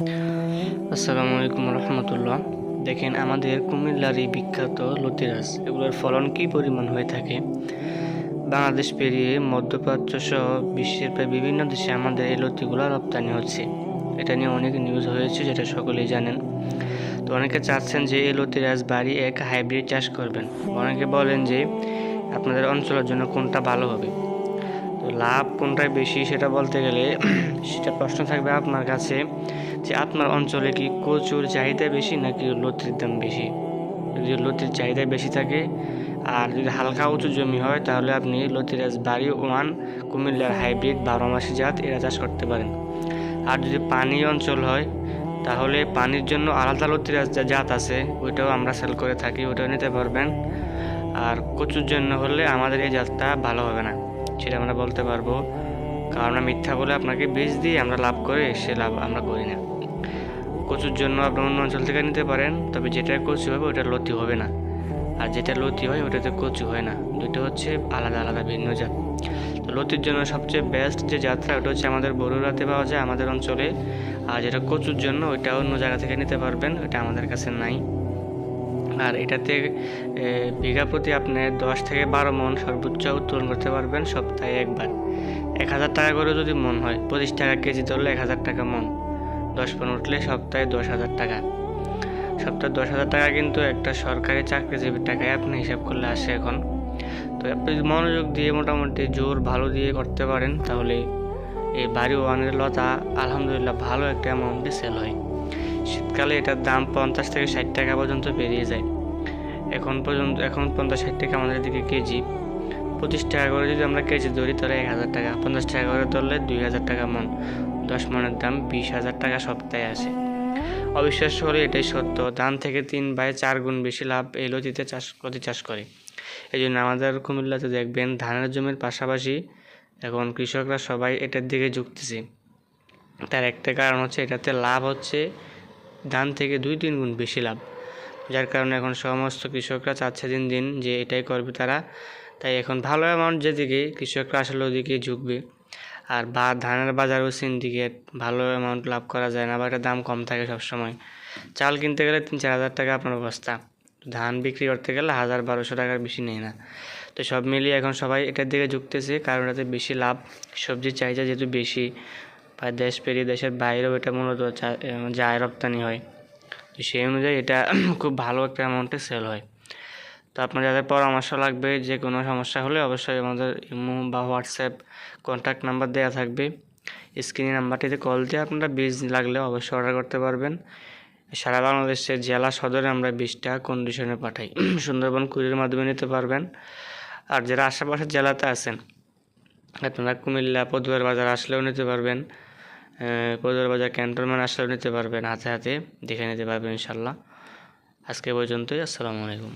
আসসালামু আলাইকুম রহমতুল্লাহ। দেখেন আমাদের কুমিল্লার এই বিখ্যাত লতিরাজ, এগুলোর ফলন কী পরিমাণ হয়ে থাকে? বাংলাদেশ পেরিয়ে মধ্যপ্রাচ্য সহ বিশ্বের প্রায় বিভিন্ন দেশে আমাদের এই লতিগুলো রপ্তানি হচ্ছে। এটা নিয়ে অনেক নিউজ হয়েছে, যেটা সকলেই জানেন। তো অনেকে চাচ্ছেন যে এই লতিরাজ বাড়ি এক হাইব্রিড চাষ করবেন। অনেকে বলেন যে আপনাদের অঞ্চলের জন্য কোনটা ভালো হবে। তো লাভ কোনটায় বেশি সেটা বলতে গেলে, সেটা প্রশ্ন থাকবে আপনার কাছে। যে আপনার অঞ্চলে কি কচুর চাহিদা বেশি নাকি লতির দাম বেশি? যদি লতির চাহিদা বেশি থাকে আর যদি হালকা উঁচু জমি হয়, তাহলে আপনি লতিরাজ বাড়ি ওয়ান কুমিল্লার হাইব্রিড বারো মাসি জাত এরা চাষ করতে পারেন। আর যদি পানি অঞ্চল হয়, তাহলে পানির জন্য আলাদা লতিরাজ যা জাত আছে, ওইটাও আমরা সেল করে থাকি ওটাও নিতে পারবেন। আর কচুর জন্য হলে আমাদের এই জাতটা ভালো হবে না, সেটা আমরা বলতে পারব। কারণ আমরা মিথ্যা বলে আপনাকে বীজ দিই আমরা লাভ করে সে লাভ আমরা করি না। কচুর জন্য আপনি অন্য অঞ্চল থেকে নিতে পারেন, তবে যেটা কচু হবে ওটা লতি হবে না। আর যেটা লতি হয় ওটাতে কচু হয় না। দুটো হচ্ছে আলাদা আলাদা ভিন্ন জাত। লতির জন্য সবচেয়ে বেস্ট যে যাত্রা, ওটা হচ্ছে আমাদের বড়ুরাতে পাওয়া যায় আমাদের অঞ্চলে। আর যেটা কচুর জন্য, ওইটা অন্য জায়গা থেকে নিতে পারবেন ওটা আমাদের কাছে নাই। আর এটাতে বিঘা প্রতি আপনি দশ থেকে বারো মন সর্বোচ্চ উত্তোলন করতে পারবেন সপ্তাহে একবার। এক হাজার টাকা করে যদি মন হয়, পঁচিশ টাকা কেজি ধরলে এক হাজার টাকা মন। দশ পন উঠলে সপ্তাহে দশ হাজার টাকা। সপ্তাহে দশ হাজার টাকা কিন্তু একটা সরকারি চাকরিজীবীর টাকায় আপনি হিসাব করলে আসে এখন। তো আপনি মনোযোগ দিয়ে মোটামুটি জোর ভালো দিয়ে করতে পারেন, তাহলে এই বাড়ি ওয়ানের লতা আলহামদুলিল্লাহ ভালো একটা অ্যামাউন্টে সেল হয়। শীতকালে এটার দাম পঞ্চাশ থেকে ষাট টাকা পর্যন্ত বেরিয়ে যায়। এখন পর্যন্ত, এখন পঞ্চাশ ষাট টাকা আমাদের দিকে কেজি। পঁচিশ টাকা করে যদি আমরা কেজি ধরি, তাহলে এক হাজার টাকা। পঞ্চাশ টাকা করে ধরলে দুই হাজার টাকা মন। দশ মনের দাম বিশ হাজার টাকা সপ্তাহে আসে। অবিশ্বাস্য হলে এটাই সত্য। ধান থেকে তিন বাই চার গুণ বেশি লাভ এই লতিতে চাষ লতি চাষ করে। এই জন্য আমাদের কুমিল্লাতে দেখবেন ধানের জমির পাশাপাশি এখন কৃষকরা সবাই এটার দিকে ঝুঁকতেছে। তার একটা কারণ হচ্ছে এটাতে লাভ হচ্ছে ধান থেকে দুই তিন গুণ বেশি লাভ, যার কারণে এখন সমস্ত কৃষকরা চাচ্ছে দিন দিন যে এটাই করবে তারা। তাই এখন ভালো অ্যামাউন্ট যেদিকে কৃষকরা আসলে ওদিকে ঝুঁকবে। আর বা ধানের বাজারও সিন্ডিকেট ভালো অ্যামাউন্ট লাভ করা যায় না বা একটা দাম কম থাকে সবসময়। চাল কিনতে গেলে তিন চার হাজার টাকা আপনার বস্তা। ধান বিক্রি করতে গেলে হাজার বারোশো টাকার বেশি নেয় না। তো সব মিলিয়ে এখন সবাই এটার দিকে ঝুঁকতেছে, কারণ এটাতে বেশি লাভ। সবজির চাহিদা যেহেতু বেশি বা দেশ পেরিয়ে দেশের বাইরেও এটা মূলত যায় রপ্তানি হয়। তো সেই অনুযায়ী এটা খুব ভালো একটা অ্যামাউন্টে সেল হয়। তো আপনার যাদের পরামর্শ লাগবে, যে কোনো সমস্যা হলে অবশ্যই আমাদের ইমো বা হোয়াটসঅ্যাপ কন্ট্যাক্ট নাম্বার দেওয়া থাকবে। স্ক্রিনে নাম্বারটিতে কল দিয়ে আপনারা বীজ লাগলে অবশ্যই অর্ডার করতে পারবেন। সারা বাংলাদেশের জেলা সদরে আমরা বীজটা কন্ডিশনে পাঠাই। সুন্দরবন কুরির মাধ্যমে নিতে পারবেন। আর যারা আশেপাশের জেলাতে আছেন, আপনারা কুমিল্লা পদুয়ার বাজার আসলেও নিতে পারবেন। পদুয়ার বাজার ক্যান্টনমেন্ট আসলে নিতে পারবেন, হাতে হাতে দেখে নিতে পারবেন ইনশাল্লাহ আজকে পর্যন্তই, আসসালামু আলাইকুম।